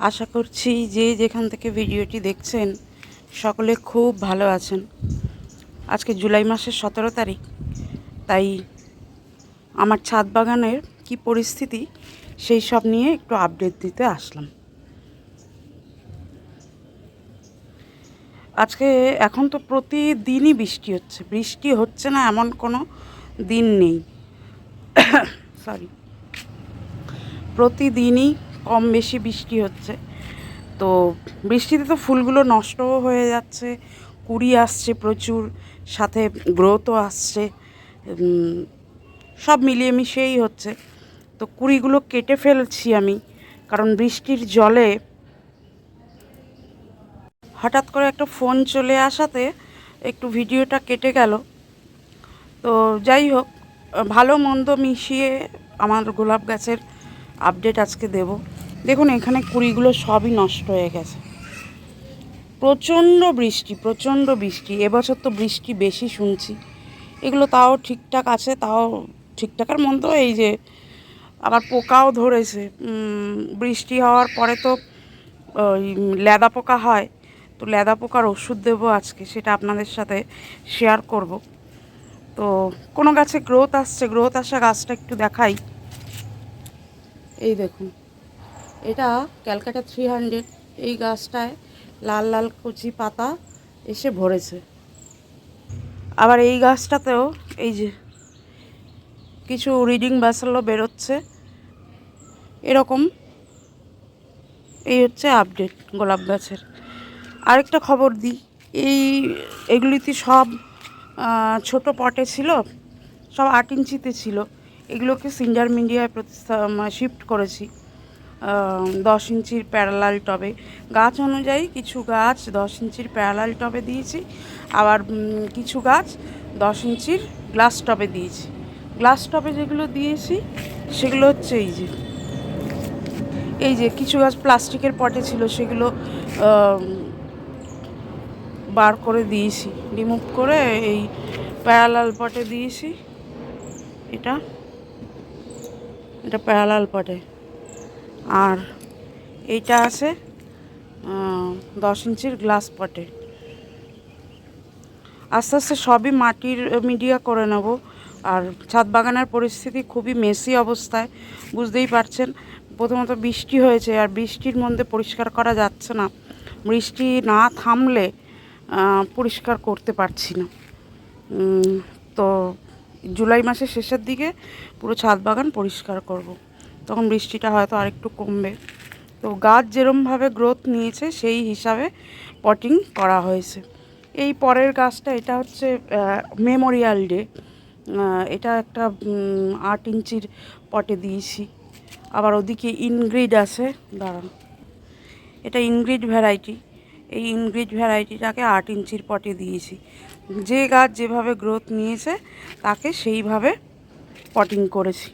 আশা করছি যে যেখান থেকে ভিডিওটি দেখছেন, সকলে খুব ভালো আছেন। আজকে জুলাই মাসের সতেরো তারিখ, তাই আমার ছাদ বাগানের কি পরিস্থিতি সেই সব নিয়ে একটু আপডেট দিতে আসলাম। আজকে এখন তো প্রতিদিনই বৃষ্টি হচ্ছে। বৃষ্টি হচ্ছে না এমন কোনো দিন নেই। সরি প্রতিদিনই কম বেশি বৃষ্টি হচ্ছে। তো বৃষ্টিতে তো ফুলগুলো নষ্টও হয়ে যাচ্ছে, কুড়ি আসছে প্রচুর, সাথে গ্রোথও আসছে সব মিলিয়ে মিশিয়েই হচ্ছে। তো কুড়িগুলো কেটে ফেলছি আমি, কারণ বৃষ্টির জলে হঠাৎ করে একটা ফোন চলে আসাতে একটু ভিডিওটা কেটে গেল। তো যাই হোক, ভালো মন্দ মিশিয়ে আমার গোলাপ গাছের আপডেট আজকে দেব। দেখুন, এখানে কুড়িগুলো সবই নষ্ট হয়ে গেছে। প্রচণ্ড বৃষ্টি প্রচণ্ড বৃষ্টি। এবছর তো বৃষ্টি বেশি শুনছি। এগুলো তাও ঠিকঠাক আছে, তাও ঠিকঠাকের মধ্যে এই যে আবার পোকাও ধরেছে। বৃষ্টি হওয়ার পরে তো ওই লেদা পোকা হয়। তো লেদা পোকার ওষুধ দেবো আজকে, সেটা আপনাদের সাথে শেয়ার করব। তো কোনো গাছে গ্রোথ আসছে গ্রোথ আসা গাছটা একটু দেখাই। এই দেখুন। এটা ক্যালকাটা থ্রি হান্ড্রেড এই গাছটায় লাল লাল কচি পাতা এসে ভরেছে। আবার এই গাছটাতেও এই যে কিছু রিডিং ব্যাসালও বেরোচ্ছে। এরকম এই হচ্ছে আপডেট গোলাপ গাছের। আরেকটা খবর দিই, এই এগুলিতে সব ছোট পটে ছিল, সব আট ইঞ্চিতে ছিল। এগুলোকে সিন্ডার মিডিয়ায় প্রতিষ্ঠা শিফট করেছি। দশ ইঞ্চির প্যারালাল টবে গাছ অনুযায়ী কিছু গাছ দশ ইঞ্চির প্যারালাল টবে দিয়েছি। আবার কিছু গাছ দশ ইঞ্চির গ্লাস টবে দিয়েছি। গ্লাস টবে যেগুলো দিয়েছি, সেগুলো হচ্ছে এই যে। এই যে কিছু গাছ প্লাস্টিকের পটে ছিল, সেগুলো বার করে দিয়েছি। রিমুভ করে এই প্যারালাল পটে দিয়েছি। এটা। এটা প্যারালাল পটে। আর এইটা আছে দশ ইঞ্চির গ্লাস পটে। আস্তে আস্তে সবই মাটির মিডিয়া করে নেব। আর ছাদ বাগানের পরিস্থিতি খুবই মেসি অবস্থায়, বুঝতেই পারছেন। প্রথমত বৃষ্টি হয়েছে, আর বৃষ্টির মধ্যে পরিষ্কার করা যাচ্ছে না। বৃষ্টি না থামলে পরিষ্কার করতে পারছি না। তো জুলাই মাসের শেষের দিকে পুরো ছাদ বাগান পরিষ্কার করব। তখন বৃষ্টিটা হয়তো আরেকটু কমবে। তো গাছ যেরমভাবে গ্রোথ নিয়েছে, সেই হিসাবে পটিং করা হয়েছে। এই পরের গাছটা, এটা হচ্ছে মেমোরিয়াল ডে এটা একটা আট ইঞ্চির পটে দিয়েছি। আবার ওদিকে ইনগ্রিড আছে। দাঁড়ান এটা ইনগ্রিড ভ্যারাইটি এই ইনগ্রিড ভ্যারাইটিটাকে আট ইঞ্চির পটে দিয়েছি। যে গাছ যেভাবে গ্রোথ নিয়েছে, তাকে সেইভাবে পটিং করেছি।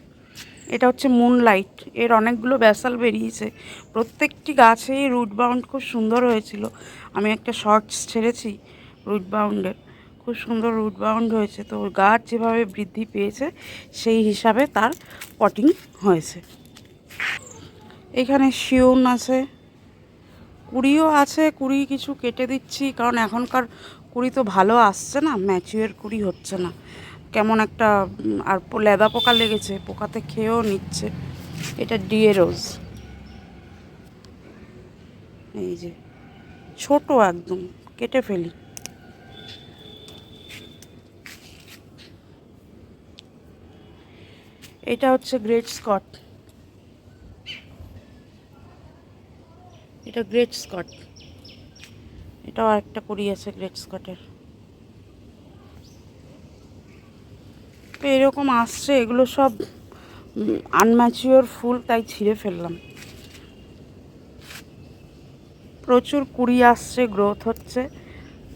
এটা হচ্ছে মুনলাইট এর অনেকগুলো ব্যাসাল বেরিয়েছে। প্রত্যেকটি গাছেই রুট বাউন্ড খুব সুন্দর হয়েছিল। আমি একটা শর্টস ছেড়েছি রুট বাউন্ডের খুব সুন্দর রুট বাউন্ড হয়েছে। তো গাছ যেভাবে বৃদ্ধি পেয়েছে, সেই হিসাবে তার পটিং হয়েছে। এখানে শিউন আছে। কুড়িও আছে, কুড়ি কিছু কেটে দিচ্ছি, কারণ এখনকার কুড়ি তো ভালো আসছে না ম্যাচিওর কুড়ি হচ্ছে না। কেমন একটা আর লেদা পোকা লেগেছে, পোকাতে খেয়েও নিচ্ছে। এটা ডিএ রোজ। এই যে, ছোট একদম, কেটে ফেলি। এটা হচ্ছে গ্রেট স্কট। এটা গ্রেট স্কট এটাও একটা কুড়ি আছে গ্রেট স্কটের তো এরকম আসছে, এগুলো সব আনম্যাচিওর ফুল, তাই ছিঁড়ে ফেললাম। প্রচুর কুড়ি আসছে গ্রোথ হচ্ছে,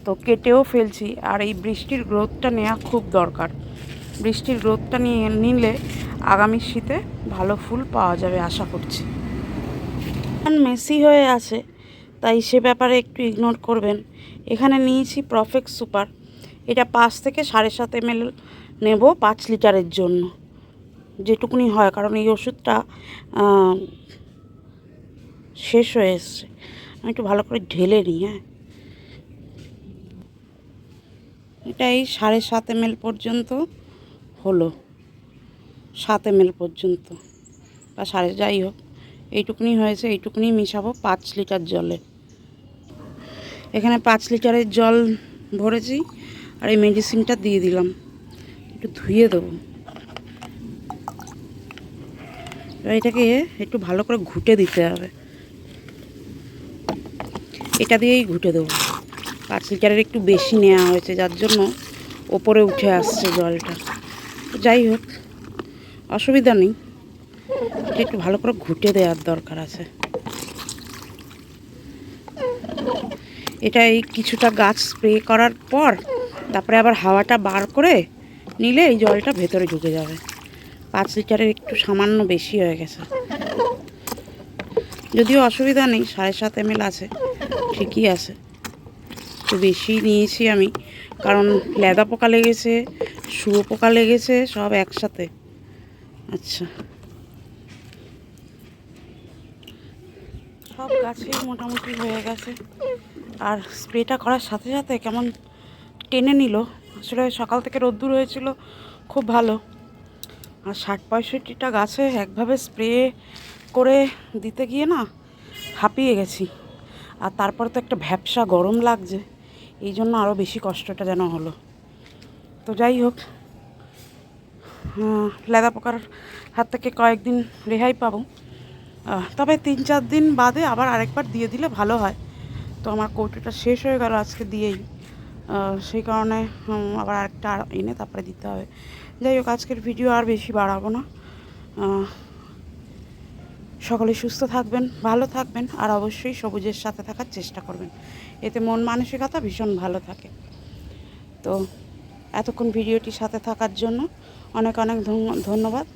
তো কেটেও ফেলছি। আর এই বৃষ্টির গ্রোথটা নেওয়া খুব দরকার। বৃষ্টির গ্রোথটা নিয়ে নিলে আগামী শীতে ভালো ফুল পাওয়া যাবে, আশা করছি। মেসি হয়ে আছে, তাই সে ব্যাপারে একটু ইগনোর করবেন। এখানে নিয়েছি প্রফেক্ট সুপার এটা পাঁচ থেকে সাড়ে সাত এম নেব পাঁচ লিটারের জন্য। যেটুকুনি হয়, কারণ এই ওষুধটা শেষ হয়ে এসছে। আমি একটু ভালো করে ঢেলে নিই হ্যাঁ। এটা এই সাড়ে সাত এম পর্যন্ত হলো। সাত এম পর্যন্ত, বা সাড়ে যাই হোক। এইটুকুনি হয়েছে, এইটুকুনি মিশাবো পাঁচ লিটার জলে। এখানে পাঁচ লিটারের জল ভরেছি আর এই মেডিসিনটা দিয়ে দিলাম। একটু ধুয়ে দেবো। এটাকে একটু ভালো করে ঘুটে দিতে হবে। এটা দিয়েই ঘুটে দেবো। পাঁচ লিটারের একটু বেশি নেওয়া হয়েছে, যার জন্য ওপরে উঠে আসছে জলটা। যাই হোক, অসুবিধা নেই। এটা একটু ভালো করে ঘুটে দেওয়ার দরকার আছে। এটা এই কিছুটা গাছ স্প্রে করার পর, তারপরে আবার হাওয়াটা বার করে নিলে এই জলটা ভেতরে ঢুকে যাবে। পাঁচ লিটারের একটু সামান্য বেশি হয়ে গেছে। যদিও অসুবিধা নেই, সাড়ে সাত এম আছে, ঠিকই আছে। একটু বেশি নিয়েছি আমি, কারণ লেদা পোকা লেগেছে শুয়ো পোকা লেগেছে, সব একসাথে। আচ্ছা। গাছই মোটামুটি হয়ে গেছে। আর স্প্রেটা করার সাথে সাথে কেমন টেনে নিল। আসলে সকাল থেকে রোদ্দুর হয়েছিল, খুব ভালো। আর ষাট পঁয়ষট্টিটা গাছে একভাবে স্প্রে করে দিতে গিয়ে না হাঁপিয়ে গেছি। আর তারপর তো একটা ভ্যাপসা গরম লাগছে, এই জন্য আরও বেশি কষ্টটা যেন হলো। তো যাই হোক লেদা পোকার হাত থেকে কয়েকদিন রেহাই পাবো। তবে তিন চার দিন বাদে আবার আরেকবার দিয়ে দিলে ভালো হয়। তো আমার কৌটোটা শেষ হয়ে গেল আজকে দিয়েই। সেই কারণে আবার আরেকটা আর এনে তারপরে দিতে হবে। যাই হোক, আজকের ভিডিও আর বেশি বাড়াবো না। সকলে সুস্থ থাকবেন, ভালো থাকবেন, আর অবশ্যই সবুজের সাথে থাকার চেষ্টা করবেন। এতে মন মানসিকতা ভীষণ ভালো থাকে। তো, এতক্ষণ ভিডিওটির সাথে থাকার জন্য অনেক অনেক ধন্য- ধন্যবাদ।